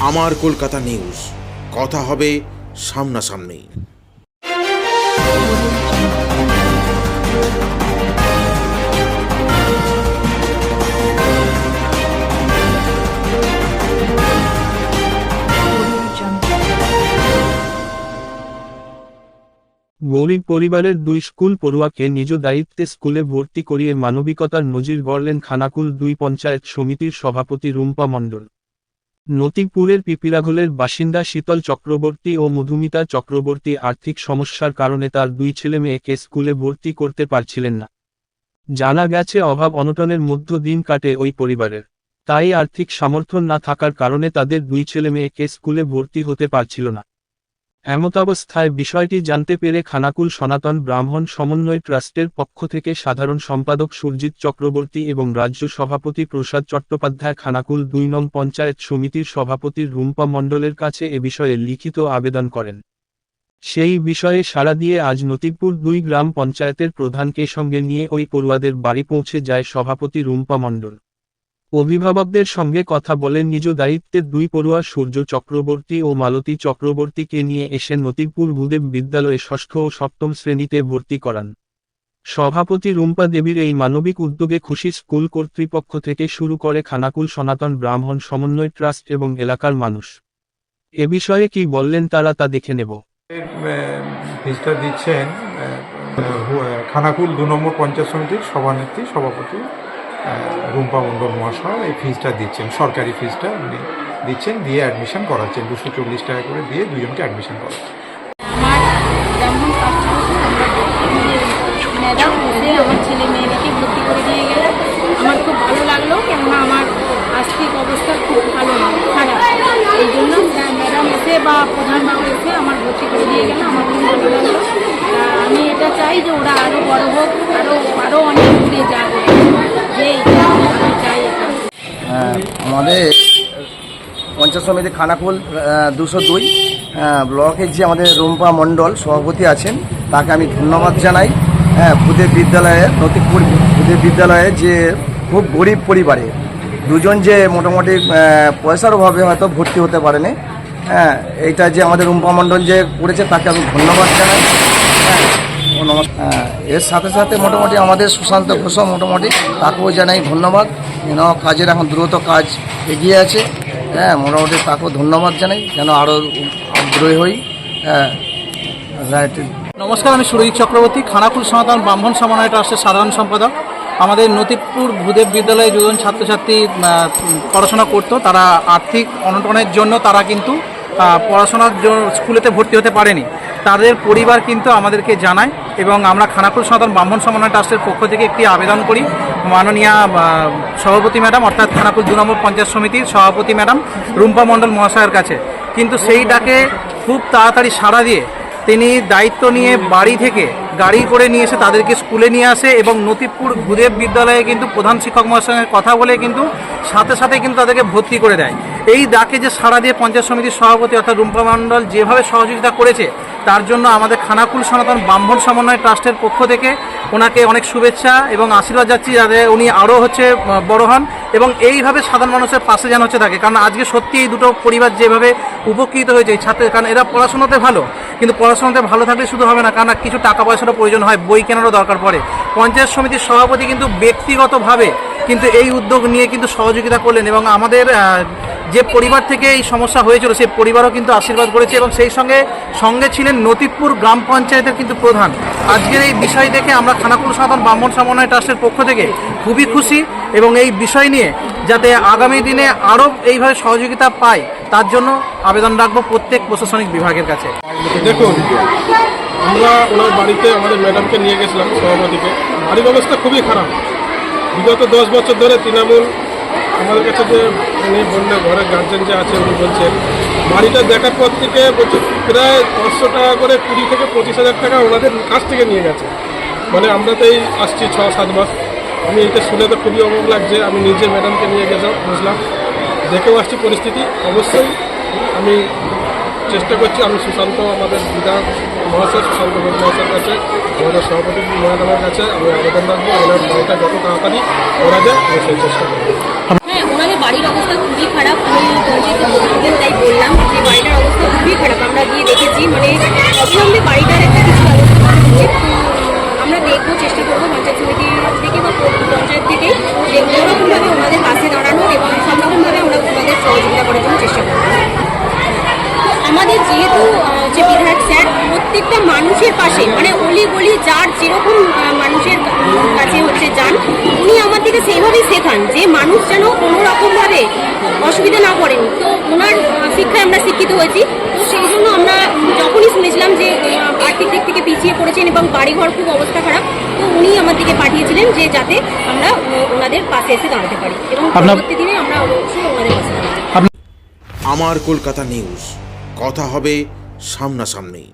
আমার কলকাতা নিউজ। কথা হবে সামনাসামনি। গরিব পরিবারের দুই স্কুল পড়ুয়াকে নিজ দায়িত্বে স্কুলে ভর্তি করিয়ে মানবিকতার নজির গড়লেন খানাকুল দুই পঞ্চায়েত সমিতির সভাপতি রুম্পা মণ্ডল। নতিপুরের পিপিরাঘোলের বাসিন্দা শীতল চক্রবর্তী ও মধুমিতা চক্রবর্তী আর্থিক সমস্যার কারণে তার দুই ছেলে মেয়েকে স্কুলে ভর্তি করতে পারছিলেন না। জানা গেছে, অভাব অনটনের মধ্য দিন কাটে ওই পরিবারের। তাই আর্থিক সামর্থ্য না থাকার কারণে তাদের দুই ছেলে মেয়েকে স্কুলে ভর্তি হতে পারছিল না। এমতাবস্থায় বিষয়টি জানতে পেরে খানাকুল সনাতন ব্রাহ্মণ সমন্বয় ট্রাস্টের পক্ষ থেকে সাধারণ সম্পাদক সুরজিৎ চক্রবর্তী এবং রাজ্য সভাপতি প্রসাদ চট্টোপাধ্যায় খানাকুল দুই নং পঞ্চায়েত সমিতির সভাপতি রুম্পা মণ্ডলের কাছে এ বিষয়ে লিখিত আবেদন করেন। সেই বিষয়ে সাড়া দিয়ে আজ নতিপুর দুই গ্রাম পঞ্চায়েতের প্রধানকে সঙ্গে নিয়ে ওই পড়ুয়াদের বাড়ি পৌঁছে যায় সভাপতি রুম্পা মণ্ডল। অভিভাবকদের সঙ্গে কথা বলে নিজ দায়িত্বের দুই পড়ুয়া সূর্য চক্রবর্তী ও মালতী চক্রবর্তীকে নিয়ে এসে নতিপুর ভূদেব বিদ্যালয়ে ষষ্ঠ ও সপ্তম শ্রেণীতে ভর্তি করান। সভাপতি রুম্পা দেবীর এই মানবিক উদ্যোগে খুশি স্কুল কর্তৃপক্ষ থেকে শুরু করে খানাকুল সনাতন ব্রাহ্মণ সমন্বয় ট্রাস্ট এবং এলাকার মানুষ। এ বিষয়ে কি বললেন তারা তা দেখে নেব। দিচ্ছেন খানাকুল দু নম্বর পঞ্চায়েত সমিতির সভানেত্রী, সভাপতি রুম্পা মণ্ডল মহাশয় এই ফিজটা দিচ্ছেন, সরকারি ফিজটা উনি দিচ্ছেন, দিয়ে অ্যাডমিশন করাচ্ছেন, দুশো চল্লিশ টাকা করে দিয়ে দুজনকে অ্যাডমিশন করাচ্ছেন। আমার ছেলে মেয়েদেরকে ভর্তি করে দিয়ে আমার খুব ভালো লাগল, কেননা আমার অবস্থা খুব ভালো ম্যাডাম এসে বা প্রধানবাবু এসে আমার ভর্তি করে দিয়ে গেলে। আমাদের পঞ্চায়েত সমিতি খানাকুল দুশো দুই ব্লকের যে আমাদের রুম্পা মণ্ডল সভাপতি আছেন তাকে আমি ধন্যবাদ জানাই। হ্যাঁ ভূদেব বিদ্যালয়ে নতিপুর ভূদেব বিদ্যালয়ে যে খুব গরিব পরিবারে দুজন যে মোটামুটি পয়সার অভাবে হয়তো ভর্তি হতে পারেনি হ্যাঁ এইটা যে আমাদের রুম্পা মণ্ডল যে করেছে তাকে আমি ধন্যবাদ জানাই। হ্যাঁ হ্যাঁ, এর সাথে সাথে মোটামুটি আমাদের সুশান্ত ঘোষ মোটামুটি তাকেও জানাই ধন্যবাদ। যেন কাজের, এখন দ্রুত কাজ এগিয়ে আছে। হ্যাঁ মোটামুটি তাকেও ধন্যবাদ জানাই, যেন আরও আগ্রহী হই। হ্যাঁ নমস্কার, আমি সুরজিৎ চক্রবর্তী, খানাকুল সনাতন ব্রাহ্মণ সমন্বয় ট্রাস্টের সাধারণ সম্পাদক। আমাদের নতিপুর ভূদেব বিদ্যালয়ে দুজন ছাত্রছাত্রী পড়াশোনা করতো, তারা আর্থিক অনটনের জন্য তারা কিন্তু পড়াশোনার জন্য স্কুলেতে ভর্তি হতে পারেনি। তাদের পরিবার কিন্তু আমাদেরকে জানায়, এবং আমরা খানাকুল সনাতন ব্রাহ্মণ সমন্বয় ট্রাস্টের পক্ষ থেকে একটি আবেদন করি মাননীয় সভাপতি ম্যাডাম, অর্থাৎ খানাকুল দু নম্বর পঞ্চায়েত সমিতির সভাপতি ম্যাডাম, রুম্পা মণ্ডল মহাশয়ের কাছে। কিন্তু সেই ডাকে খুব তাড়াতাড়ি সাড়া দিয়ে তিনি দায়িত্ব নিয়ে বাড়ি থেকে গাড়ি করে নিয়ে এসে তাদেরকে স্কুলে নিয়ে আসে এবং নতিপুর গুদেব বিদ্যালয়ে কিন্তু প্রধান শিক্ষক মহাশয়ের কথা বলে কিন্তু সাথে সাথে কিন্তু তাদেরকে ভর্তি করে দেয়। এই ডাকে যে সাড়া দিয়ে পঞ্চায়েত সমিতির সভাপতি অর্থাৎ রুম্পা মণ্ডল যেভাবে সহযোগিতা করেছে, তার জন্য আমাদের খানাকুল সনাতন ব্রাহ্মণ সমন্বয় ট্রাস্টের পক্ষ থেকে ওনাকে অনেক শুভেচ্ছা এবং আশীর্বাদ যাচ্ছি যাতে উনি আরও হচ্ছে বড় হন এবং এইভাবে সাধারণ মানুষের পাশে যেন হচ্ছে থাকে। কারণ আজকে সত্যি এই দুটো পরিবার যেভাবে উপকৃত হয়েছে, এই ছাত্রের, কারণ এরা পড়াশোনাতে ভালো, কিন্তু পড়াশোনাতে ভালো থাকলে শুধু হবে না, কারণ কিছু টাকা পয়সারও প্রয়োজন হয়, বই কেনারও দরকার পড়ে। পঞ্চায়েত সমিতির সভাপতি কিন্তু ব্যক্তিগতভাবে কিন্তু এই উদ্যোগ নিয়ে কিন্তু সহযোগিতা করলেন এবং আমাদের যে পরিবার থেকে এই সমস্যা হয়েছিল, সেই পরিবারও কিন্তু আশীর্বাদ করেছে এবং সেই সঙ্গে সঙ্গে ছিলেন নতিপুর গ্রাম পঞ্চায়েতের কিন্তু প্রধান। আজকের এই বিষয় দেখে আমরা খানাকুল সাধারণ ব্রাহ্মণ সমন্বয় ট্রাস্টের পক্ষ থেকে খুবই খুশি এবং এই বিষয় নিয়ে যাতে আগামী দিনে আরও এইভাবে সহযোগিতা পায়, তার জন্য আবেদন রাখব প্রত্যেক প্রশাসনিক বিভাগের কাছে। দেখুন, আমরা ওনার বাড়িতে আমাদের ম্যাডামকে নিয়ে গেছিলাম, সভাপতিকে। বাড়ির অবস্থা খুবই খারাপ। বিগত দশ বছর ধরে তৃণমূল, আমাদের কাছে যে উনি বললে ঘরের গার্জেন যে আছে, উনি বলছেন বাড়িটা দেখার পর থেকে বলছে, প্রায় পাঁচশো টাকা করে কুড়ি থেকে পঁচিশ হাজার টাকা ওনাদের কাছ থেকে নিয়ে গেছে। মানে আমরা তো এই আসছি ছ, সাত মাস। আমি এটা শুনে তো খুবই অবাক লাগছে। আমি নিজে ম্যাডামকে নিয়ে গেছিলাম বুঝলাম। দেখেও আসছি পরিস্থিতি। অবশ্যই আমি চেষ্টা করছি, আমি সুশান্ত আমাদের বিধায়ক মহাশয়, সুশান্ত মহাশয়ের কাছে, আমাদের সভাপতি মহাদামের কাছে আমি আবেদন রাখব। ওনার বাড়িটা যত তাড়াতাড়ি যায়, আমি সেই চেষ্টা করব। অবস্থা খুবই খারাপ, আমি যেহেতু তাই বললাম যে বাড়িটার অবস্থা খুবই খারাপ, আমরা গিয়ে দেখেছি মানে অবিলম্বে বাড়িটার একটা কিছু ব্যবস্থা করা উচিত যেহেতু যে বিধায়ক স্যার প্রত্যেকটা মানুষের পাশে মানে অলি গলি যার যেরকম মানুষের কাছে হচ্ছে যান উনি আমার আমাদেরকে সেইভাবেই শেখান যে মানুষ যেন কোনোরকমভাবে অসুবিধা না পড়েন তো ওনার শিক্ষায় আমরা শিক্ষিত হয়েছি। তো সেই জন্য আমরা যখনই শুনেছিলাম যে আর্থিক দিক থেকে পিছিয়ে পড়েছেন এবং বাড়িঘর খুব অবস্থা খারাপ তো উনি আমাদেরকে পাঠিয়েছিলেন যে যাতে আমরা ওনাদের পাশে এসে দাঁড়াতে পারি। এবং পরবর্তী দিনে আমরা অবশ্যই ওনাদের পাশে আমার কলকাতা নিউজ। কথা হবে সামনাসামনি।